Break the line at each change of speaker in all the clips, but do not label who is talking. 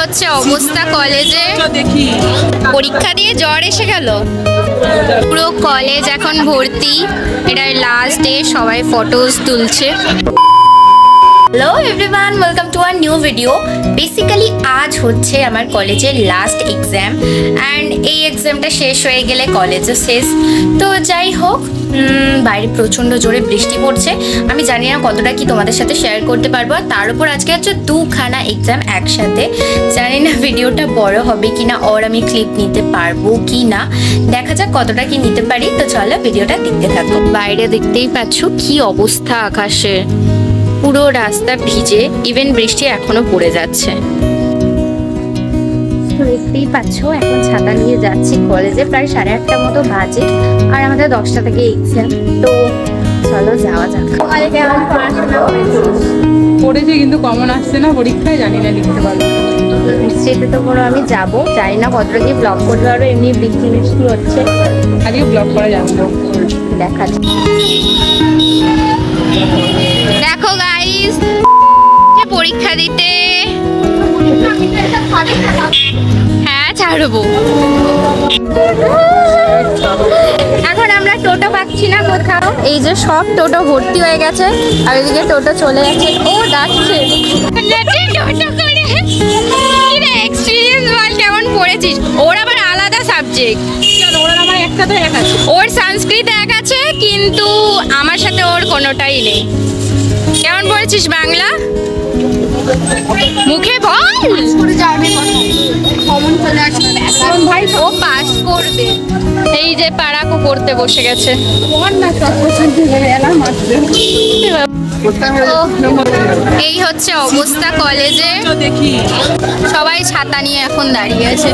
হচ্ছে অবস্থা কলেজে। পরীক্ষা দিয়ে জ্বর এসে গেল। পুরো কলেজ এখন ভর্তি। এটা লাস্ট ডে সবাই ফটোজ তুলছে। Hello everyone welcome to our new video basically আজ হচ্ছে আমার কলেজের লাস্ট এক্সাম অ্যান্ড এই এক্সামটা শেষ হয়ে গেলে কলেজও শেষ। তো যাই হোক বাইরে প্রচণ্ড জোরে বৃষ্টি পড়ছে। আমি জানি না কতটা কি তোমাদের সাথে শেয়ার করতে পারব আর তার উপর আজকে হচ্ছে দুখানা এক্সাম একসাথে। জানি না ভিডিওটা বড় হবে কি না ওর আমি ক্লিপ নিতে পারব কি না দেখা যাক কতটা কি নিতে পারি। তো চলো ভিডিওটা দেখতে থাকো। বাইরে দেখতেই পাচ্ছ কি অবস্থা আকাশের পুরো রাস্তা ভিজে ইভেন বৃষ্টি এখনও পড়ে যাচ্ছে। দেখতেই পাচ্ছ এখন ছাতা নিয়ে যাচ্ছি কলেজে প্রায় সাড়ে আটটা মতো বাজে আর আমাদের দশটা থেকে এক্সাম তো চলো যাওয়া যাক। পড়াশোনা
পড়েছে কিন্তু কমন আসছে না পরীক্ষায় জানি না লিখতে পারব।
নিশ্চয়ই তো কোনো আমি যাব জানি না কতটা কি ব্লগ করতে পারব এমনি বৃষ্টি বৃষ্টি হচ্ছে।
আজকে ব্লগ করা যাবে না
দেখা যাক। দেখো গাইস পরীক্ষা দিতে। হ্যাঁ ছাড়বো। এখন আমরা টোটো পাচ্ছি না কোথাও। এই যে সব টোটো ভর্তি হয়ে গেছে আর এদিকে টোটো চলে যাচ্ছে। ও বল কেমন পড়েছিস? ওর আবার আলাদা সাবজেক্ট
ওর
সংস্কৃত এক আছে কিন্তু আমার সাথে ওর কোনোটাই নেই। কেমন পড়েছিস বাংলা? মুখে বল! ভাই ও পাস করবে। এই যে পাড়াকু করতে বসে গেছে। এই হচ্ছে অবস্থা কলেজে সবাই ছাতা নিয়ে এখন দাঁড়িয়ে আছে।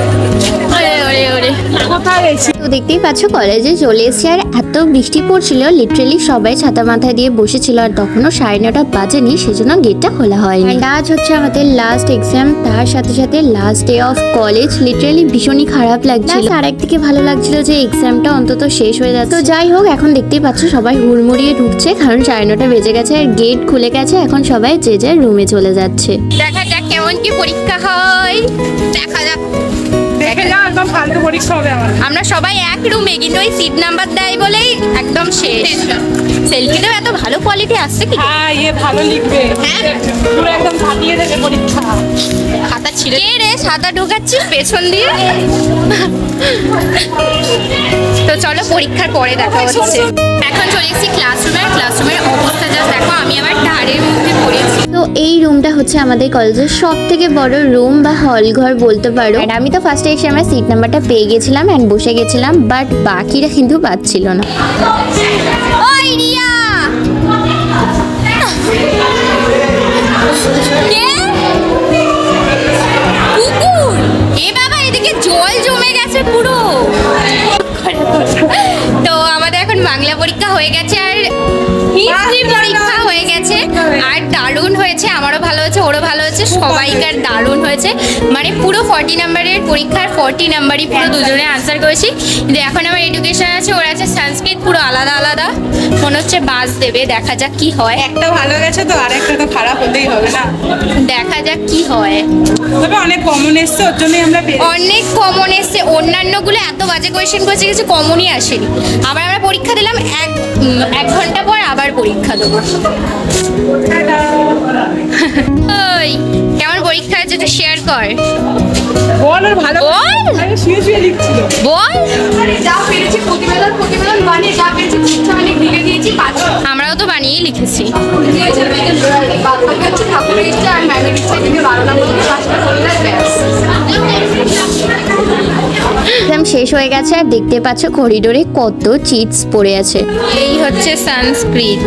তো দেখতেই পাচ্ছ কলেজে চলে এসেছি আর এত বৃষ্টি পড়ছিল লিটারেলি সবাই ছাতা মাথায় দিয়ে বসেছিল আর তখনও সাড়ে নটা বাজেনি সেজন্য গেটটা খোলা হয়নি। আজ হচ্ছে আমাদের লাস্ট এক্সাম তার সাথে সাথে last day of college literally ভীষণই খারাপ লাগছিল। আর একদিকে ভালো লাগছিল যে এক্সামটা অন্তত শেষ হয়ে যাচ্ছে। তো যাই হোক এখন দেখতেই পাচ্ছ সবাই হুড়মুড়িয়ে ঢুকছে কারণ সাড়ে নটা বেজে গেছে আর গেট খুলে গেছে এখন সবাই যে যার রুমে চলে যাচ্ছে।
দেখা যাক কেমন কি পরীক্ষা হয়। দেখা যাক।
দেখে যাও একদম ফালতু পরীক্ষা হবে আমার।
আমরা সবাই এক রুমে কিন্তু ওই সিট নাম্বার দেয় বলেই একদম শেষ। সেলফিতেও এত ভালো কোয়ালিটি আসছে কি?
হ্যাঁ ইয়ে ভালো লিখবে। পুরো একদম ফাটিয়ে দেবে পরীক্ষা।
খাতা ছিঁড়ে কে রে সাদা ঢোকাচ্ছিস পেছন দিয়ে। তো চলো পরীক্ষার পরে দেখা হচ্ছে। এখন চলে এসেছি ক্লাসরুমে ক্লাসরুমের আমি মধ্যে পড়েছি।
তো এই রুমটা হচ্ছে আমাদের কলেজের সব থেকে বড় রুম বা হল ঘর বলতে পারো। আমি তো ফার্স্টে এসে আমার সিট নাম্বারটা পেয়ে গেছিলাম অ্যান্ড বসে গেছিলাম বাট বাকিরা কিন্তু পাচ্ছিল না।
ওই রিয়া! এ বাবা এদিকে জল জমে গেছে পুরো। হয়েছে সবাইকার দারুণ হয়েছে। মানে পুরো ফর্টি নাম্বারের পরীক্ষার ফর্টি নাম্বারই পুরো দুজনে আনসার করেছি। কিন্তু এখন আমার এডুকেশন আছে ওর আছে সংস্কৃত পুরো আলাদা আলাদা। মনে হচ্ছে বাস দেবে দেখা যাক কি হয়।
একটা ভালো গেছে তো আর একটা তো খারাপ হতেই হবে না।
দেখা যাক কি হয়।
তবে অনেক কমন এসছে ওর জন্যই আমরা
অনেক কমন এসছে অন্যান্যগুলো এত বাজে কোয়েশ্চেন করেছে কিছু কমনই আসেনি। আবার আমরা পরীক্ষা দিলাম এক এক ঘণ্টা পর আবার পরীক্ষা দেবো। ওই কেমন পরীক্ষা হয়েছে একটু শেয়ার কর।
বল আর ভালো
বল।
আরে শুয়ে শুয়ে লিখছিল।
বল।
যা পেরেছি প্রতিবেদন প্রতিবেদন বানিয়ে যা পেরেছি ঠিকঠাক অনেক লিখে দিয়েছি কাজ
আমরাও তো বানিয়েই লিখেছি।
ইচ্ছা আর ম্যামের ইচ্ছা যদি বারো নম্বর কাজটা করলে ব্যাস।
এক্সাম শেষ হয়ে গেছে আর দেখতে পাচ্ছ করিডোরে কত চিটস পড়ে আছে।
এই হচ্ছে সংস্কৃত।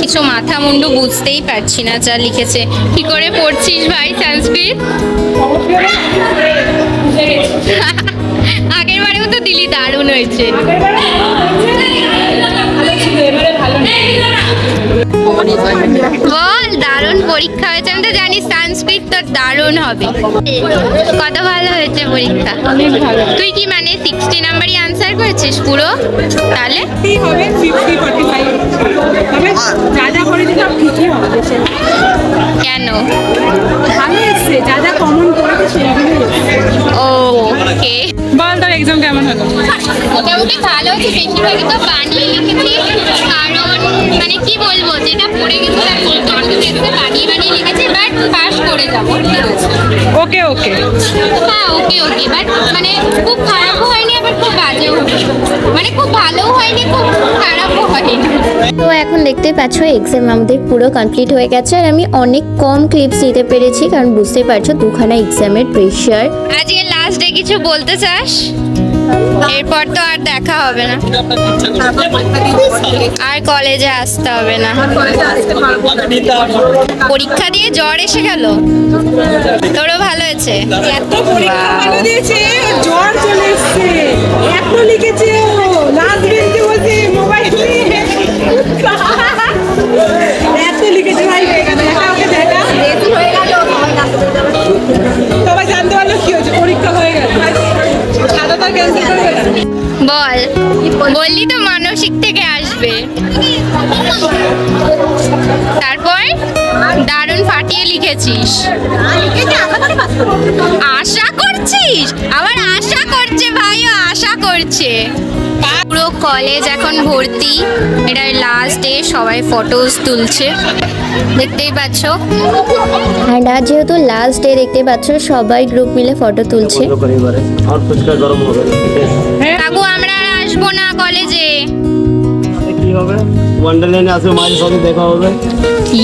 কিছু মাথা মুন্ডু বুঝতেই পারছি না যা লিখেছে। কি করে পড়ছিস ভাই সংস্কৃত? আগের বারেও তো দিলি, দারুণ হয়েছে। পরীক্ষা হয়েছে আমি তো জানি সানস্ক্রিট তোর দারুণ হবে। কত ভালো হয়েছে পরীক্ষা? তুই কি মানে সিক্সটি নাম্বারই আনসার করেছিস পুরো? তাহলে? কেন? ও কারণ মানে কি বলব যেটা পড়ে গেছে বানিয়ে লিখেছি বাট পাস করে যাব ঠিক আছে।
ওকে ওকে।
হ্যাঁ ওকে ওকে বাট মানে খুব খারাপও হয়নি আবার খুব বাজেও মানে খুব ভালোও হয়নি খুব খারাপও হয়নি।
তো এখন দেখতেই পাচ্ছ এক্সাম আমাদের পুরো কমপ্লিট হয়ে গেছে আর আমি অনেক কম ক্লিপস নিতে পেরেছি কারণ বুঝতেই পারছ দুখানা এক্সামের প্রেশার
আজকে লাস্ট ডে কিছু বলতে চাস? এরপর তো আর দেখা হবে না। আর কলেজে আসতে হবে না। পরীক্ষা দিয়ে জ্বর এসে গেল? তোরও ভালো হয়েছে?
এত পরীক্ষা ভালো দিয়েছে, জ্বর চলে এসছে। এত লিখেছে
বললি তো মানসিক থেকে আসবে। তারপর দারুণ ফাটিয়ে লিখেছিস। আশা করছিস? আবার আশা করছে ভাইও আশা করছে। পুরো কলেজ এখন ভর্তি। এটা লাস্ট ডে সবাই ফটোজ তুলছে। দেখতেই পাচ্ছ?
অ্যান্ড আজ যেহেতু লাস্ট ডে দেখতে পাচ্ছ সবাই গ্রুপ মিলে ফটো তুলছে।
আর
কাকু আর আসব না কলেজে।
কি হবে? ওয়ান্ডারল্যান্ডে আসবে মাঝে সাথে দেখা হবে।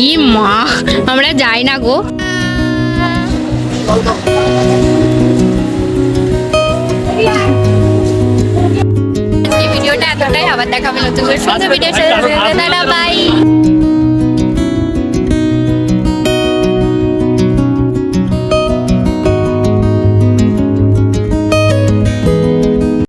ই মা আমরা যাই না গো। ভিডিওটা এতটাই আবার দেখাবে নতুন করে। সুন্দর ভিডিও বাই